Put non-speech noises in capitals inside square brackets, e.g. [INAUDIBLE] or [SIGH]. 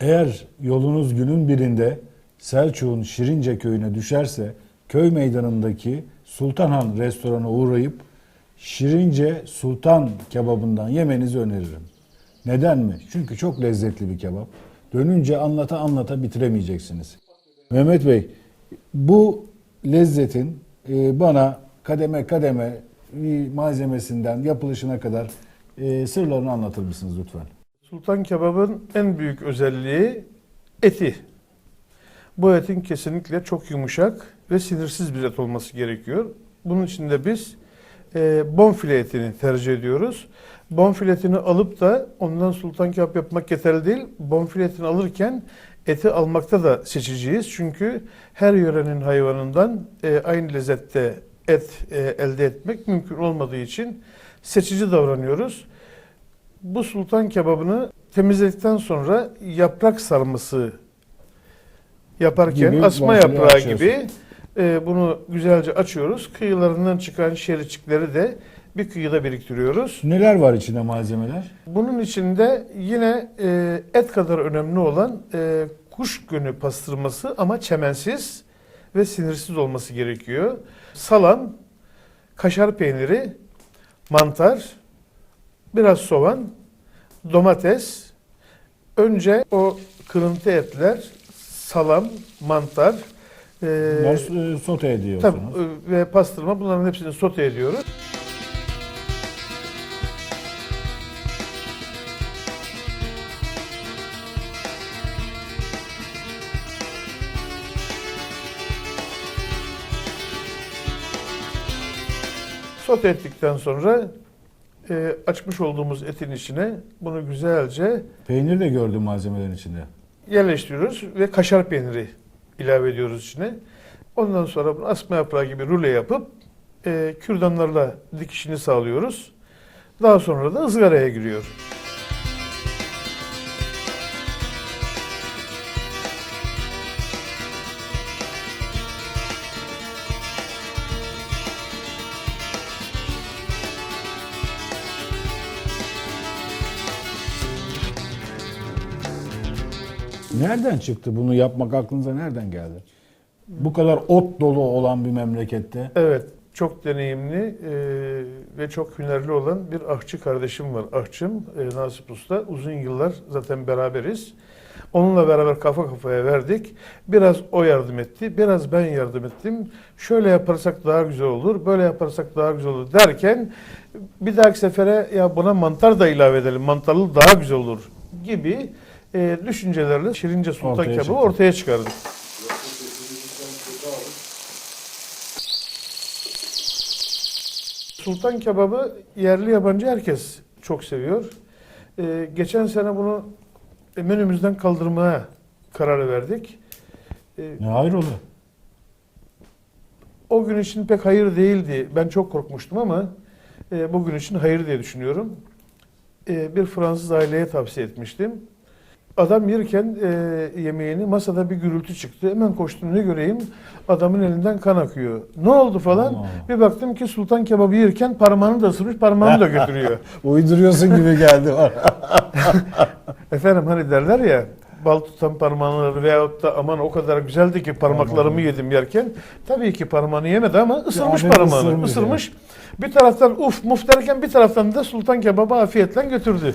Eğer yolunuz günün birinde Selçuk'un Şirince köyüne düşerse köy meydanındaki Sultanhan restorana uğrayıp Şirince Sultan kebabından yemenizi öneririm. Neden mi? Çünkü çok lezzetli bir kebap. Dönünce anlata anlata bitiremeyeceksiniz. Mehmet Bey, bu lezzetin e, bana kademe kademe malzemesinden yapılışına kadar e, sırlarını anlatır mısınız lütfen? Sultan kebabın en büyük özelliği eti. Bu etin kesinlikle çok yumuşak ve sinirsiz bir et olması gerekiyor. Bunun için de biz e, bonfile etini tercih ediyoruz. Bonfile etini alıp da ondan sultan kebap yapmak yeterli değil. Bonfile etini alırken eti almakta da seçiciyiz. Çünkü her yörenin hayvanından e, aynı lezzette et e, elde etmek mümkün olmadığı için seçici davranıyoruz. Bu sultan kebabını temizledikten sonra yaprak sarması yaparken Gibi asma yaprağı açıyorsun. gibi e, bunu güzelce açıyoruz. Kıyılarından çıkan şericikleri de bir kıyıda biriktiriyoruz. Neler var içinde malzemeler? Bunun içinde yine e, et kadar önemli olan e, kuş gönü pastırması ama çemensiz ve sinirsiz olması gerekiyor. Salam, kaşar peyniri, mantar, biraz soğan, domates. Önce o kırıntı etler, salam, mantar, e, Bunları e, sote ediyorsunuz. tabii, e, ve pastırma bunların hepsini sote ediyoruz. Sote ettikten sonra e, açmış olduğumuz etin içine bunu güzelce Peynir de gördüm malzemelerin içinde. yerleştiriyoruz ve kaşar peyniri ilave ediyoruz içine. Ondan sonra bunu asma yaprağı gibi rulo yapıp e, kürdanlarla dikişini sağlıyoruz. Daha sonra da ızgaraya giriyor. Nereden çıktı bunu yapmak aklınıza nereden geldi? Bu kadar ot dolu olan bir memlekette. Evet, çok deneyimli e, ve çok hünerli olan bir ahçı kardeşim var. Ahçım e, Nasip Usta. Uzun yıllar zaten beraberiz. Onunla beraber kafa kafaya verdik. Biraz o yardım etti, biraz ben yardım ettim. Şöyle yaparsak daha güzel olur, böyle yaparsak daha güzel olur derken bir dahaki sefere ya buna mantar da ilave edelim, mantarlı daha güzel olur gibi e, düşüncelerle Şirince Sultan Ortaya kebabı çıktı. ortaya çıkardık. Sultan kebabı yerli yabancı herkes çok seviyor. Ee, geçen sene bunu menümüzden kaldırmaya karar verdik. Ee, Ne hayrola? o gün için pek hayır değildi. Ben çok korkmuştum ama e, bugün için hayır diye düşünüyorum. E, bir Fransız aileye tavsiye etmiştim. Adam yerken e, yemeğini masada bir gürültü çıktı. Hemen koştum ne göreyim adamın elinden kan akıyor. Ne oldu falan. Allah. Bir baktım ki sultan kebabı yerken parmağını da ısırmış parmağını da götürüyor. [LAUGHS] Uyduruyorsun gibi geldi. [LAUGHS] Efendim hani derler ya bal tutan parmağını veyahut da aman o kadar güzeldi ki parmaklarımı yedim yerken tabii ki parmağını yemedi ama ısırmış hafif parmağını ısırmış ısırmış. Bir taraftan uf muf derken bir taraftan da sultan kebabı afiyetle götürdü.